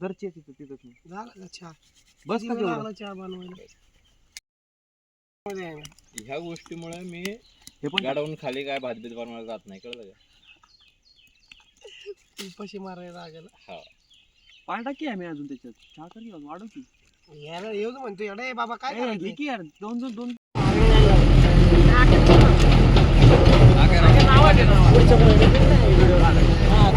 घरचे तिथं तिथंच नाही. चहा. बस किती का वेळ तेवढं लागला चहा बनवायला. मध्ये आहे ना. ह्या गोष्टीमुळे मी हे पण गाडावून खाली काय भात बीत बनवायला जात नाही कळलं का? उपाशी मारायला लागेल. हा. पाय टाकी आम्ही अजून त्याच्यात? चहा कर की अजून, वाढव की. याला येऊ दे म्हणतो अरे बाबा काय ए, करायचं? घे की यार दोन दोन दोन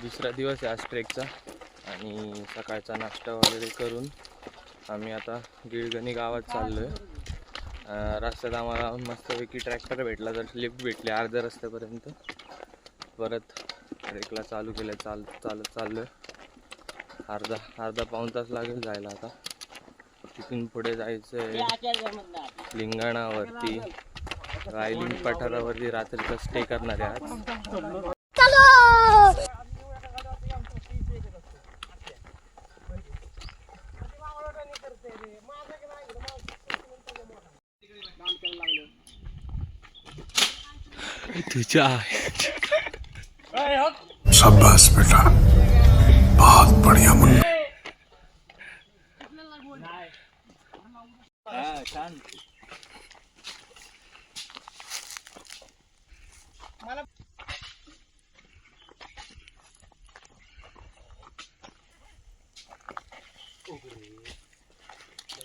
दुसरा दिवस आहे आज ट्रेकचा. आणि सकाळचा नाश्ता वगैरे करून आम्ही आता गिळगणी गावात चाललो आहे रस्त्यात आम्हाला मस्तपैकी ट्रॅक्टर भेटला तर लिफ्ट भेटली अर्ध्या रस्त्यापर्यंत. परत ट्रेकला चालू केलं चाल चालत चाललो आहे अर्धा अर्धा पाऊण तास लागेल जायला आता. तिथून पुढे जायचं आहे लिंगाणावरती. रायलिंग पठारावरती रात्रीचा स्टे करणार आहे आज. तुझ्या शाबाश बेटा. बहुत बढ़िया मुन्ना.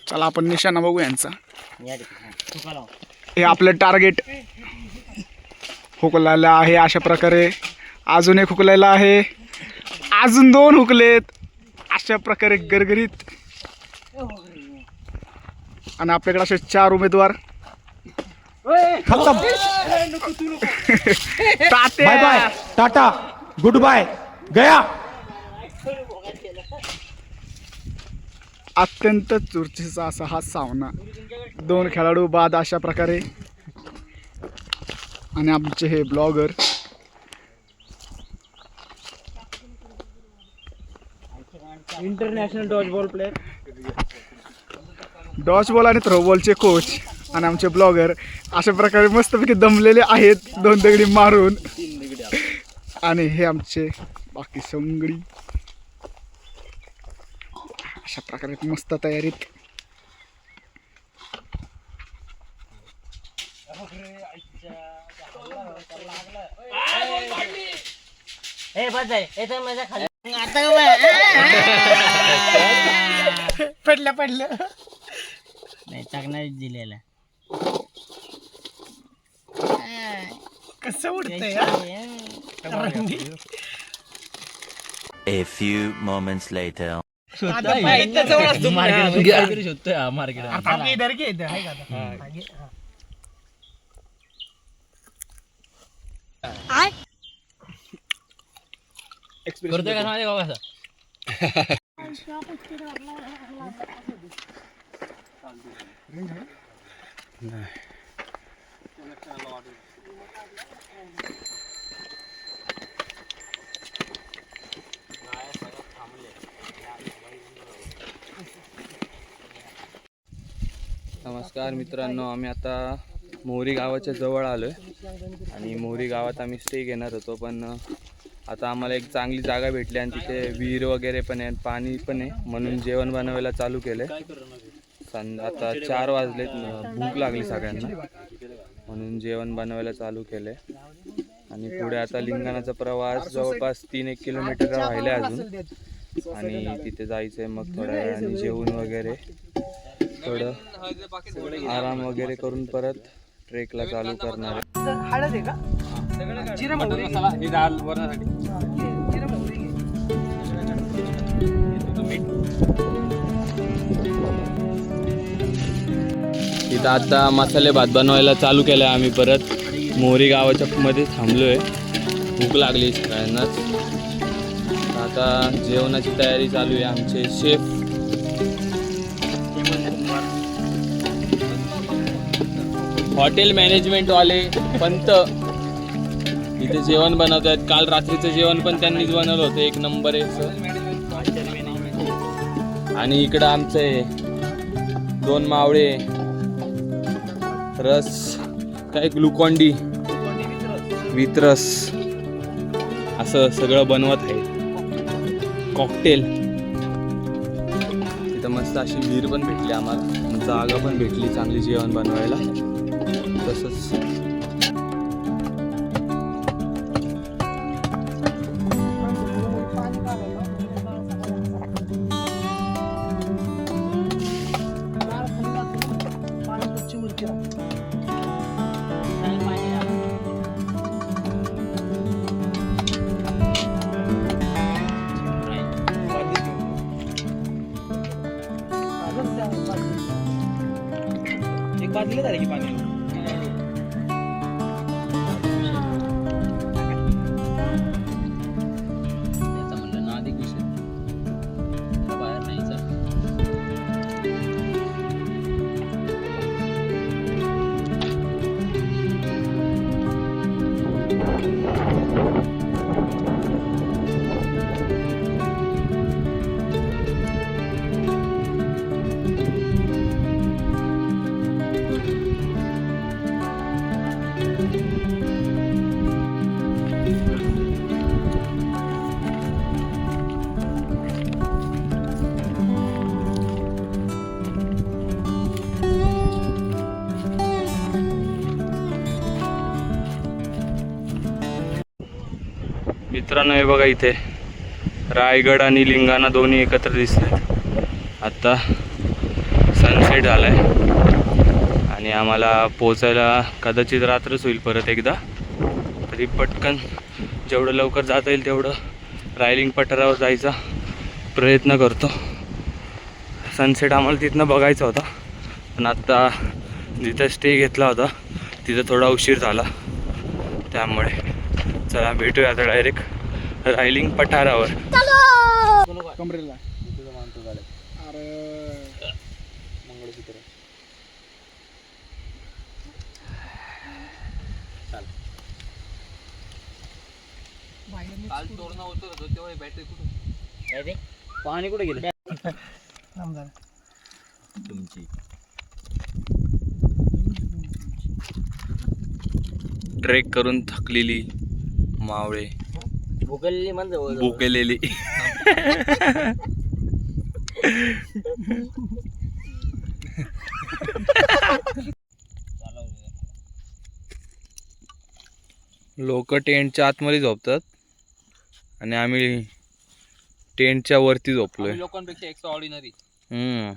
चला आपण निशाणा बघू यांचा. हे आपलं टार्गेट हुकलेलं आहे अशा प्रकारे. अजून एक हुकलेला आहे. अजून दोन हुकलेत. अशा प्रकारे गरगरीत. आणि आपल्याकडे असे चार उमेदवार. Bye bye. Tata. Good bye. गया. अत्यंत चुरचीचा असा हा सामना दोन खेळाडू बाद अशा प्रकारे. आणि आमचे हे blogger. International dodge ball player dodge ball आणि थ्रोबॉलचे कोच आणि आमचे ब्लॉगर अशा प्रकारे मस्तपैकी दमलेले आहेत दोन दगडी मारून. आणि हे आमचे बाकी सगळी. अशा प्रकारे मस्त तयारीत. पडलं पडलं. नाही चाकणा दिलेला. कसं उडतंय हा? A few moments later. आता पाय इथं जवळ असतो. मार्केट शोधतोय मार्केट. आता इधर घे हाय का आता? हा, घे, हा. करतोय का माझ्या गाव कसं नमस्कार मित्रांनो आम्ही आता मोहरी गावाच्या जवळ आलो आहे आणि मोहरी गावात आम्ही स्टे घेणार होतो पण आता आम्हाला एक चांगली जागा भेटली आणि तिथे विहीर वगैरे पण आहे पाणी पण आहे म्हणून जेवण बनवायला चालू केलं आहे आता चार वाजलेत भूक लागली सगळ्यांना म्हणून जेवण बनवायला चालू केलं आहे आणि पुढे आता लिंगाणाचा प्रवास जवळपास तीन एक किलोमीटर राहिले अजून. आणि तिथे जायचं आहे मग थोड्या वेळाने जेवण वगैरे थोडं आराम वगैरे करून परत ट्रेकला चालू करणार. आहे हळद आहे का? जिरं मोहरी. घे. ही डाळ वरणासाठी घे, जिरं मोहरी घे. मीठ. इथं आता मसाले भात बनवायला चालू केलं आहे आम्ही परत. मोहरी गावाच्या मध्ये थांबलो आहे भूक लागली सगळ्यांनाच. आता जेवणाची तयारी चालू आहे आमचे. शेफ हॉटेल मॅनेजमेंटवाले पंत इथे जेवण बनवत आहेत काल रात्रीचं जेवण पण त्यांनीच बनवलं होतं. एक नंबर एक आणि इकडं आमचं आहे. दोन मावळे. रस. काय ग्लुकॉन्डी? वितरस. असं सगळं बनवत आहे. कॉकटेल. तिथं मस्त अशी विहीर पण भेटली आम्हाला. जागा पण भेटली चांगली जेवण बनवायला. तसंच एक बादली झाली की पाणी मित्रांनो हे बघा इथे. रायगड आणि लिंगाणा दोन्ही एकत्र दिसतात आत्ता सनसेट झाला आहे आणि आम्हाला पोचायला कदाचित रात्रच होईल परत एकदा. तरी पटकन जेवढं लवकर जाता येईल तेवढं रायलिंग पठारावर जायचा प्रयत्न करतो. सनसेट आम्हाला तिथनं बघायचा होता. पण आत्ता जिथं स्टे घेतला होता तिथं थोडा उशीर झाला. त्यामुळे चला भेटूया आता डायरेक्ट रायलिंग पठारावर. कमरेला. अरे. काल तोरणं उतरत होतं तेव्हा बॅटरी कुठं? पाणी कुठे गेलं. तुमची. ट्रेक करून थकलेली मावळे. भुकलेली म्हणजे भुकेलेली लोक टेंटच्या आतमध्ये झोपतात आणि आम्ही टेंटच्या वरती झोपलोय. लोकांपेक्षा एक्स्ट्रा ऑर्डिनरी हम्म.